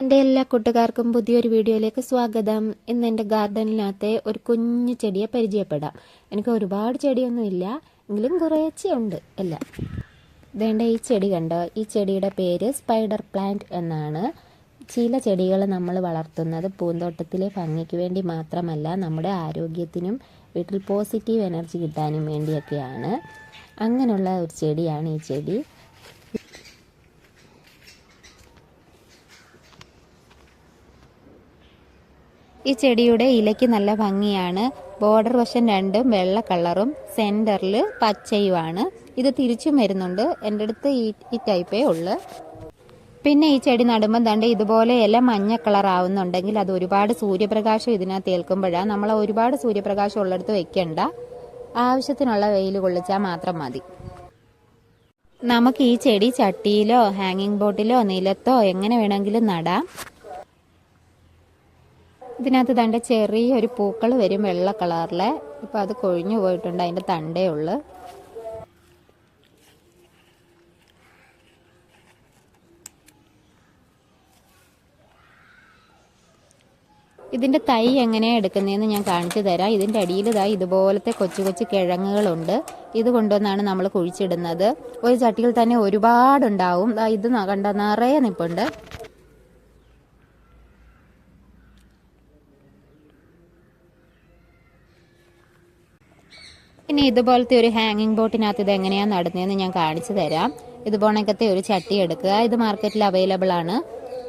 എന്റെ എല്ലാ കൂട്ടുകാർക്കും പുതിയൊരു വീഡിയോയിലേക്ക് സ്വാഗതം. ഇന്ന് എന്റെ ഗാർഡനിനകത്തെ ഒരു കുഞ്ഞു ചെടിയെ പരിചയപ്പെടാം. എനിക്ക് ഒരുപാട് ചെടിയൊന്നുമില്ല എങ്കിലും കുറേച്ചേ ഉണ്ട് എല്ലാം വേണ്ട ഈ ചെടി കണ്ടോ? ഈ ചെടിയുടെ പേര് സ്പൈഡർ പ്ലാന്റ് എന്നാണ്. ചില ചെടികൾ നമ്മൾ വളർത്തുന്നത് പൂന്തോട്ടത്തിലെ ഭംഗിക്ക് വേണ്ടി മാത്രമല്ല നമ്മുടെ ആരോഗ്യത്തിനും വീട്ടിൽ പോസിറ്റീവ് എനർജി കിട്ടാനും വേണ്ടിയൊക്കെയാണ്. അങ്ങനെയുള്ള ഒരു ചെടിയാണ് ഈ ചെടി. ഈ ചെടിയുടെ ഇലയ്ക്ക് നല്ല ഭംഗിയാണ്. ബോർഡർ വശം രണ്ടും വെള്ള കളറും സെന്ററിൽ പച്ചയുമാണ്. ഇത് തിരിച്ചും വരുന്നുണ്ട്. എന്റെ അടുത്ത് ഈ ഈ ടൈപ്പേ ഉള്ളു. പിന്നെ ഈ ചെടി നടുമ്പോൾ തണ്ട് ഇതുപോലെ ഇല മഞ്ഞ കളർ ആവുന്നുണ്ടെങ്കിൽ അത് ഒരുപാട് സൂര്യപ്രകാശം ഇതിനകത്ത് ഏൽക്കുമ്പോഴാണ് നമ്മൾ ഒരുപാട് സൂര്യപ്രകാശം ഉള്ളിടത്ത് വെക്കണ്ട. ആവശ്യത്തിനുള്ള വെയിൽ കൊള്ളിച്ചാൽ മാത്രം മതി. നമുക്ക് ഈ ചെടി ചട്ടിയിലോ ഹാങ്ങിങ് ബോട്ടിലോ നിലത്തോ എങ്ങനെ വേണമെങ്കിലും നടാം. ഇതിനകത്ത് തന്റെ ചെറിയൊരു പൂക്കൾ വരും വെള്ള കളറിലെ. ഇപ്പം അത് കൊഴിഞ്ഞു പോയിട്ടുണ്ട് അതിന്റെ തണ്ടേ ഉള്ളു. ഇതിന്റെ തൈ എങ്ങനെയാണ് എടുക്കുന്നതെന്ന് ഞാൻ കാണിച്ചു തരാം. ഇതിന്റെ അടിയിൽ ഇതായി ഇതുപോലത്തെ കൊച്ചു കൊച്ചു കിഴങ്ങുകളുണ്ട്. ഇത് കൊണ്ടുവന്നാണ് നമ്മൾ കുഴിച്ചിടുന്നത്. ഒരു ചട്ടിയിൽ തന്നെ ഒരുപാടുണ്ടാവും. ഇത് കണ്ട നിറയെ നിപ്പുണ്ട്. ഇനി ഇതുപോലത്തെ ഒരു ഹാങ്ങിങ് ബോട്ടിനകത്ത് ഇത് എങ്ങനെയാണ് നടുന്നതെന്ന് ഞാൻ കാണിച്ചു തരാം. ഇതുപോണക്കത്തെ ഒരു ചട്ടി എടുക്കുക. ഇത് മാർക്കറ്റിൽ അവൈലബിൾ ആണ്.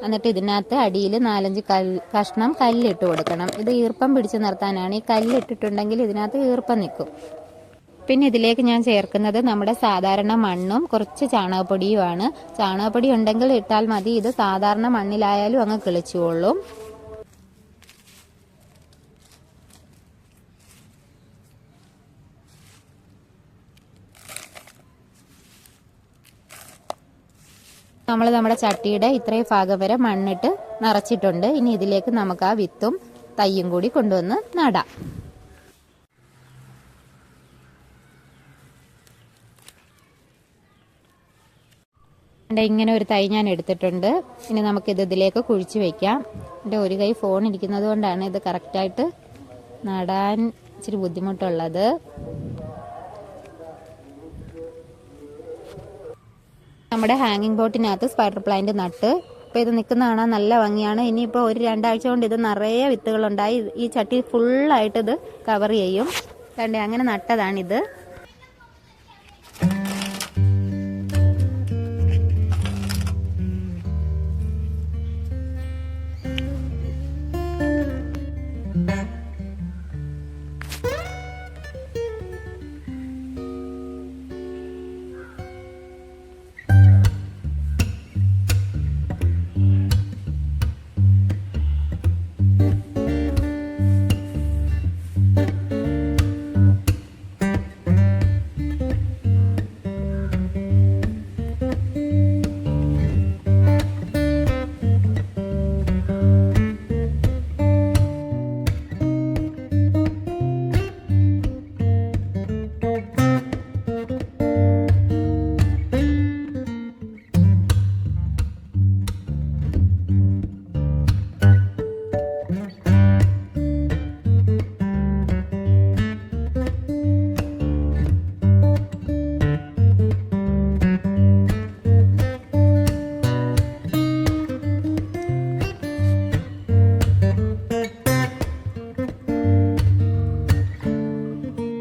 എന്നിട്ട് ഇതിനകത്ത് അടിയിൽ നാലഞ്ച് കല്ല് കഷ്ണം കല്ലിട്ട് കൊടുക്കണം. ഇത് ഈർപ്പം പിടിച്ചു നിർത്താനാണ്. ഈ കല്ലിട്ടിട്ടുണ്ടെങ്കിൽ ഇതിനകത്ത് ഈർപ്പം നിൽക്കും. പിന്നെ ഇതിലേക്ക് ഞാൻ ചേർക്കുന്നത് നമ്മുടെ സാധാരണ മണ്ണും കുറച്ച് ചാണകപ്പൊടിയുമാണ്. ചാണകപ്പൊടി ഉണ്ടെങ്കിൽ ഇട്ടാൽ മതി. ഇത് സാധാരണ മണ്ണിലായാലും അങ്ങ് കിളിച്ചുകൊള്ളും. നമ്മൾ നമ്മുടെ ചട്ടിയുടെ ഇത്രയും ഭാഗം വരെ മണ്ണിട്ട് നിറച്ചിട്ടുണ്ട്. ഇനി ഇതിലേക്ക് നമുക്ക് ആ വിത്തും തയ്യും കൂടി കൊണ്ടുവന്ന് നടാം. ഇങ്ങനെ ഒരു തൈ ഞാൻ എടുത്തിട്ടുണ്ട്. ഇനി നമുക്കിത് ഇതിലേക്ക് കുഴിച്ച് വെക്കാം. എന്റെ ഒരു കൈ ഫോൺ ഇരിക്കുന്നത് കൊണ്ടാണ് ഇത് കറക്റ്റായിട്ട് നടാൻ ഇച്ചിരി ബുദ്ധിമുട്ടുള്ളത്. നമ്മുടെ ഹാങ്ങിങ് ബോട്ടിനകത്ത് സ്പൈഡർ പ്ലാന്റ് നട്ട്. ഇപ്പോൾ ഇത് നിൽക്കുന്ന കാണാൻ നല്ല ഭംഗിയാണ്. ഇനിയിപ്പോൾ ഒരു രണ്ടാഴ്ച കൊണ്ട് ഇത് നിറയെ വിത്തുകളുണ്ടായി. ഈ ചട്ടി ഫുള്ളായിട്ട് ഇത് കവർ ചെയ്യും. കണ്ടേ അങ്ങനെ നട്ടതാണിത്.